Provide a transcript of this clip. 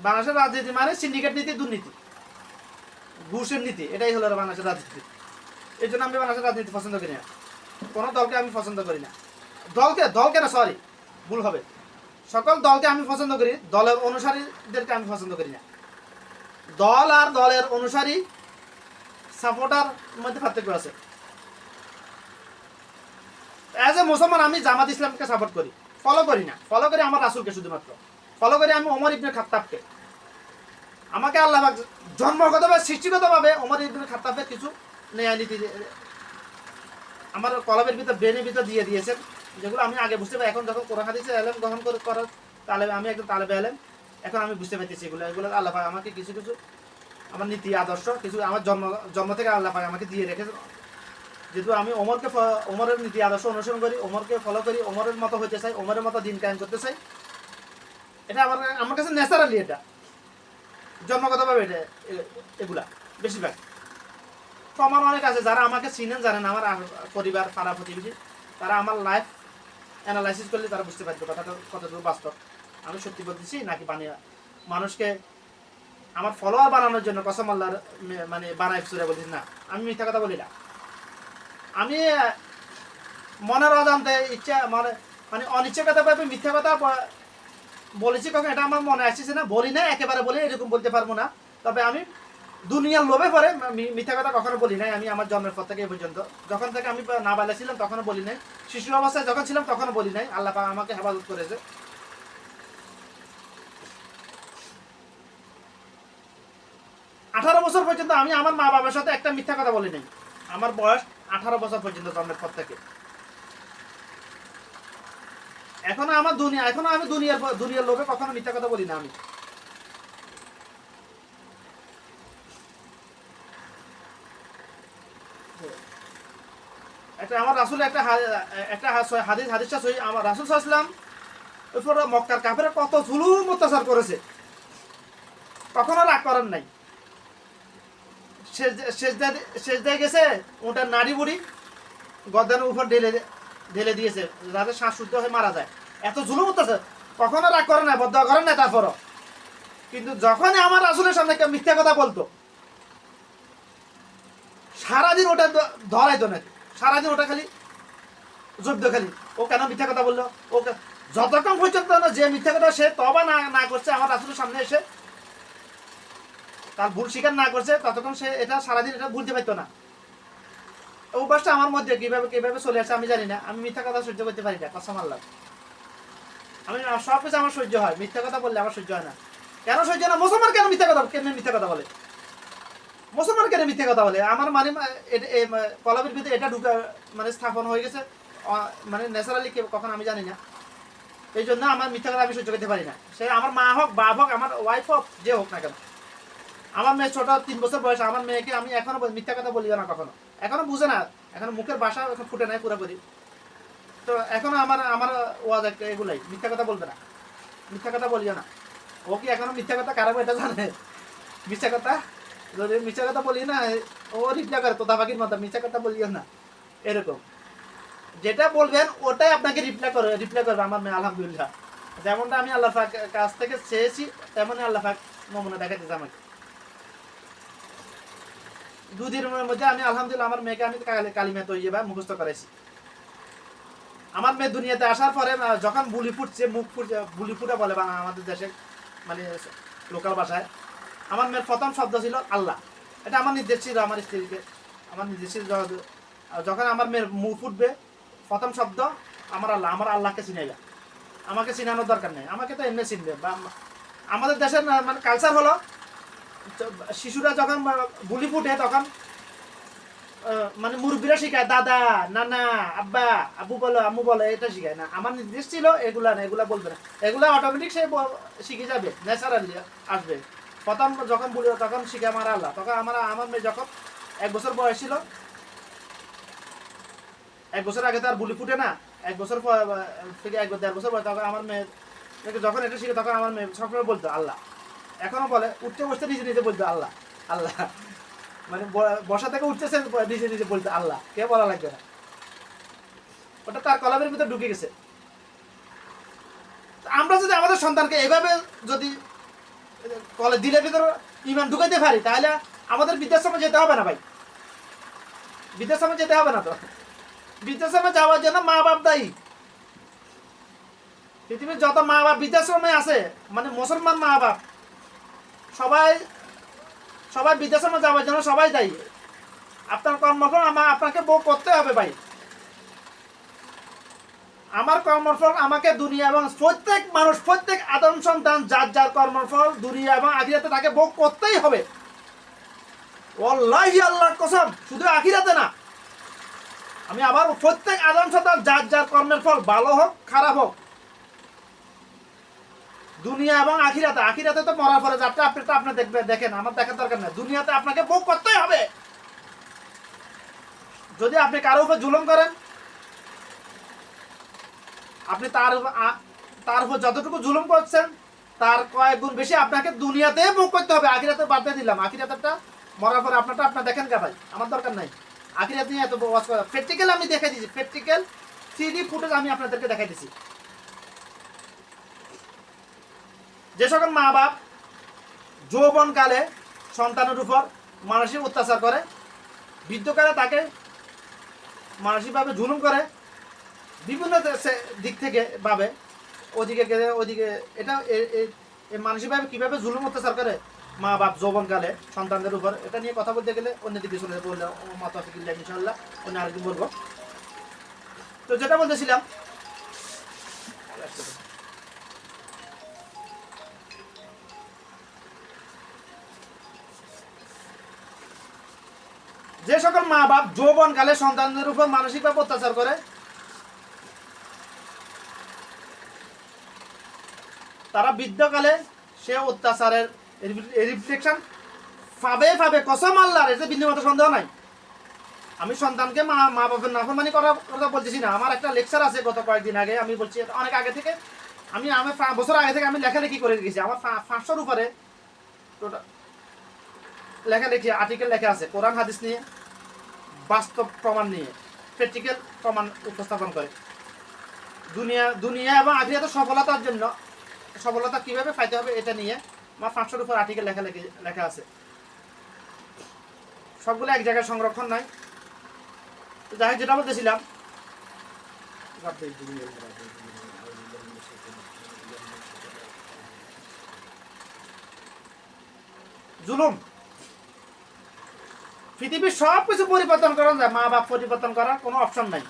বাংলাদেশের রাজনীতি মানে সিন্ডিকেট নীতি, দুর্নীতি। ঘুষের নীতি, এটাই হলো বাংলাদেশের রাজনীতি। এই জন্য আমি বাংলাদেশের রাজনীতি পছন্দ করি না। কোনো দলকে আমি পছন্দ করি না। দলকে দলকে না সরি ভুল হবে। সকল দলকে আমি পছন্দ করি, দলের অনুসারীদেরকে আমি পছন্দ করি না। দল আর দলের অনুসারী সাপোর্টার মধ্যে পার্থক্য আছে। অ্যাজ এ মুসলমান, আমি জামাত ইসলামকে সাপোর্ট করি। ফলো করি না। ফলো করি আমার রাসুলকে শুধুমাত্র। ফলো করি আমি অমর ইবনে খাত্তাবকে। আমাকে আল্লাহ জন্মগতভাবে, সৃষ্টিগতভাবে অমর ইবনে খাত্তাবের কিছু ন্যায় নীতি আমার কলমের ভিতর, ব্রেনের ভিতর দিয়ে দিয়েছেন, যেগুলো আমি আগে বুঝতে পারি। এখন যখন কোরআন হাদিসের এলেম গ্রহণ করে করার তাহলে আমি একজন তালেবে এলেম এখন আমি বুঝতে পারতেছি এগুলো। এগুলো আল্লাহ পাক আমাকে কিছু কিছু আমার নীতি, আদর্শ, কিছু আমার জন্ম জন্ম থেকে আল্লাহ পাক আমাকে দিয়ে রেখেছে। যেহেতু আমি ওমরকে ওমরের নীতি, আদর্শ অনুসরণ করি, ওমরকে ফলো করি, ওমরের মতো হইতে চাই, ওমরের মতো দিন কায়েম করতে চাই এটা আমার আমার কাছে ন্যাচারালি এটা। জন্মগতভাবে এটা এগুলা, বেশিরভাগ। তো আমার অনেক আছে যারা আমাকে চিনেন, জানেন, আমার পরিবার, পাড়া প্রতিবেশী, তারা আমার লাইফ অ্যানালাইসিস করলে তারা বুঝতে পারবে কথাটা কতটুকু বাস্তব। আমি সত্যি বলতেছি, নাকি বানিয়ে, মানুষকে আমার ফলোয়ার বানানোর জন্য কসম আল্লাহর মানে বানাই সুরে বলছি না, আমি মিথ্যা কথা বলি না। আমি মনের অজান্তে ইচ্ছা মানে মানে অনিচ্ছাকতা ভাবে মিথ্যা কথা বলেছি কখন, এটা আমার মনে আসছে না, বলি না একেবারে বলে এরকম বলতে পারব না। তবে আমি দুনিয়ার লোভে পরে মিথ্যা কথা কখনো বলি নাই, আমি আমার জন্মের পর থেকে এই পর্যন্ত। যখন থেকে আমি না বালা ছিলাম, তখনও বলি নাই। শিশু অবস্থায় যখন ছিলাম, তখনও বলি নাই। আল্লাহ আমাকে হেফাজত করেছে। আঠারো বছর পর্যন্ত আমি আমার মা বাবার সাথে একটা মিথ্যা কথা বলি নাই। আমার বয়স আঠারো বছর পর্যন্ত জন্মের পর থেকে। এখনও আমার দুনিয়া এখনও আমি দুনিয়ার দুনিয়ার লোভে কখনো মিথ্যা কথা বলি না আমি। একটা আমার রাসুল একটা একটা হাদিস হাদিসটা সহি আমার রাসুল সাল্লাম এরপর মক্কার কাফেরা কত জুলুম অত্যাচার করেছে। কখনো রাগ করেন নাই। শেষদায় গেছে ওটার নাড়ি বুড়ি গদ্দানের উপর ঢেলে ঢেলে দিয়েছে, যাতে শ্বাস শুদ্ধ হয়ে মারা যায়। এত জুলুম অত্যাচার কখনো রাগ করে না বদ্ধ করেন না তারপরও। কিন্তু যখনই আমার রাসুলের সামনে কেউ মিথ্যা কথা বলতো, সারাদিন ওটা ধরাইতো না। সারাদিন ওটা খালি জব্দ খালি। ও কেন মিথ্যা কথা বলল? ও যতক্ষণ পর্যন্ত যে মিথ্যা কথা সে তবা না না করছে, আমার রাসুলের সামনে এসে তার ভুল স্বীকার না করছে, ততক্ষণ সে এটা সারাদিন এটা ভুলতে পারতো না। অভ্যাসটা আমার মধ্যে কীভাবে কীভাবে চলে আসে আমি জানি না। আমি মিথ্যা কথা সহ্য করতে পারি না কসম আল্লাহ আমি সব কিছু আমার সহ্য হয়। মিথ্যা কথা বললে আমার সহ্য হয় না। কেন সহ্য হয় না? মুসলমান কেন মিথ্যা কথা কেন মিথ্যা কথা বলে? মুসলমান কেন মিথ্যা কথা বলে? আমার মানে কলমের ভিতরে এটা ঢুকা মানে স্থাপন হয়ে গেছে। মানে ন্যাচারালি কখন আমি জানি না। এই জন্য আমার মিথ্যা কথা আমি সহ্য করতে পারি না। সে আমার মা হোক, বাপ হোক, আমার ওয়াইফ হোক, যে হোক না কেন। আমার মেয়ে ছোট, তিন বছর বয়স, আমার মেয়েকে আমি এখনও মিথ্যা কথা বলিও না কখনো। এখনও বুঝে না। এখনও মুখের এখন ফুটে নাই পুরোপুরি। তো এখনও আমার আমার ওয়াজ একটা এগুলাই, মিথ্যা কথা বলবে না। মিথ্যা কথা বলিও না। ও কি এখনও মিথ্যা কথা কারও এটা জানে? মিথ্যা কথা? যদি মিথ্যা কথা বলি না, ও রিপ্লাই করে, তোতা পাখির মতো, মিথ্যা কথা বলিও না। এরকম। যেটা বলবেন, ওটাই আপনাকে রিপ্লাই করে, রিপ্লাই করবে আমার মেয়ে, আলহামদুলিল্লাহ। যেমনটা আমি আল্লাহ পাক কাছ থেকে চেয়েছি, তেমনই আল্লাহ পাক নমুনা দেখাতেছে আমাকে। দুদিনের মধ্যে আমি আলহামদুলিল্লাহ আমার মেয়েকে আমি কালি- কালিমা তৈরি বা মুখস্থ করাইছি। আমার মেয়ে দুনিয়াতে আসার পরে যখন বুলি ফুটছে, মুখ ফুটছে, বুলি ফুটে বলে বাংলা আমাদের দেশে মানে লোকাল ভাষায়, আমার মেয়ের প্রথম শব্দ ছিল আল্লাহ। এটা আমার নির্দেশ ছিল, আমার স্ত্রীকে, আমার নির্দেশ ছিল যখন আমার মেয়ের মুখ ফুটবে, প্রথম শব্দ আমার আল্লাহ, আমার আল্লাহকে চিনাইলা আমাকে চিনানোর দরকার নেই। আমাকে তো এমনি চিনবে। বা আমাদের দেশের মানে কালচার হলো শিশুরা যখন বুলি ফুটে তখন মানে মুরব্বীরা শিখায়, দাদা, নানা, আব্বা, আব্বু বলো, আম্মু বলো, এটা শিখায় না। আমার নির্দেশ ছিল, এগুলা না, এগুলা বলবে না। এগুলা অটোমেটিক সে শিখে যাবে ন্যাচারালি আসবে। প্রথম যখন বলি, তখন শিখে আমার আল্লাহ। তখন আমার আমার মেয়ে যখন এক বছর বয়স ছিল, এক বছর আগে তো আর বুলি ফুটে না, এক বছর থেকে এক দেড় বছর পর তখন আমার মেয়ে যখন এটা শিখে, তখন আমার মেয়ে সবসময় বলতো, আল্লাহ। এখনও বলে, উঠতে বসতে নিজে নিজে বলতো, আল্লাহ আল্লাহ। মানে বসা থেকে উঠতেছে নিজে নিজে বলতো আল্লাহ, কে বলা লাগবে না। ওটা তার কলামের ভিতরে ঢুকে গেছে। আমরা যদি আমাদের সন্তানকে এভাবে যদি কলে দিলে ভিতরে ইমান ঢুকাইতে পারি, তাহলে আমাদের বৃদ্ধাশ্রমে যেতে হবে না ভাই। বৃদ্ধাশ্রমে যেতে হবে না তো। বৃদ্ধাশ্রমে যাওয়ার জন্য মা বাপ দায়ী। পৃথিবীর যত মা বাপ বৃদ্ধাশ্রমে আছে মানে মুসলমান মা বাপ সবাই সবাই বৃদ্ধাশ্রমে যাওয়ার জন্য সবাই দায়ী। আপনার কর্মফল আমার আপনাকে বউ করতে হবে ভাই। আমার কর্মফল আমাকে দুনিয়া এবং প্রত্যেক মানুষ, প্রত্যেক আদম সন্তান, যার যার কর্মফল দুনিয়া এবং আখিরাতে তাকে ভোগ করতেই হবে। ওল্লাহি আল্লাহর কসম, শুধু আখিরাতে না। আমি আবার প্রত্যেক আদম সন্তান, যার যার কর্মের ফল ভালো হোক, খারাপ হোক দুনিয়া এবং আখিরাতে আখিরাতে তো মরার পরে যাত্রা, আপনি তো আপনি দেখবেন, দেখেন, আমার দেখার দরকার নেই। দুনিয়াতে আপনাকে ভোগ করতেই হবে। যদি আপনি কারও উপর জুলুম করেন, আপনি তার তার উপর যতটুকু জুলুম করছেন, তার কয়েক গুণ বেশি আপনাকে দুনিয়াতে ভোগ করতে হবে। আখিরাতে বাদ দিয়ে দিলাম। আখিরাতেরটা মরার পরে আপনারটা আপনার দেখেন কে ভাই, আমার দরকার নাই। আখিরাত নিয়ে এত প্র্যাকটিক্যাল আমি দেখাই দিয়েছি। প্র্যাকটিক্যাল থ্রি ফুটেজ আমি আপনাদেরকে দেখাই দিয়েছি। যে সকল মা বাপ যৌবনকালে সন্তানের উপর মানসিক অত্যাচার করে, বৃদ্ধকালে তাকে মানসিকভাবে জুলুম করে, বিভিন্ন দিক থেকে ভাবে, ওদিকে গেলে ওদিকে, এটা মানসিকভাবে কীভাবে জুলুম অত্যাচার করে মা বাপ যৌবনকালে সন্তানদের উপর, এটা নিয়ে কথা বলতে গেলে অন্য দিকে চলে বললে মাতা ফিকিল ইনশাল্লাহ অন্য আরেকদিন বলব। তো যেটা বলতেছিলাম যে সকল মা বাপ যৌবনকালে সন্তানদের উপর মানসিকভাবে অত্যাচার করে, তারা বৃদ্ধকালে সে অত্যাচারের রিফ্লেকশন পাবে পাবে কসম আল্লাহর, এতে বিন্দুমাত্র সন্দেহ নাই। আমি সন্তানকে মা মা বাপের নাফরমানি করার কথা বলতেছি না। আমার একটা লেকচার আছে গত কয়েকদিন আগে, আমি বলছি অনেক আগে থেকে। আমি আমি বছর আগে থেকে আমি লেখালেখি করে গেছি আমার পাঁচশোর উপরে টোটাল লেখালেখি আর্টিকেল লেখা আছে, কোরআন, হাদিস নিয়ে। বাস্তব প্রমাণ নিয়ে প্র্যাকটিক্যাল প্রমাণ উপস্থাপন করে। দুনিয়া দুনিয়া এবং আখিরাতে সফলতার জন্য, সফলতা কীভাবে পাইতে হবে এটা নিয়ে আমার পাঁচশোর উপর আর্টিকেল লেখা লেখি আছে। সবগুলো এক জায়গায় সংরক্ষণ নাই যাই যেটা বলতেছিলাম, জুলুম। পৃথিবীর সব কিছু পরিবর্তন করা যায় মা বাপ পরিবর্তন করার কোনো অপশন নাই।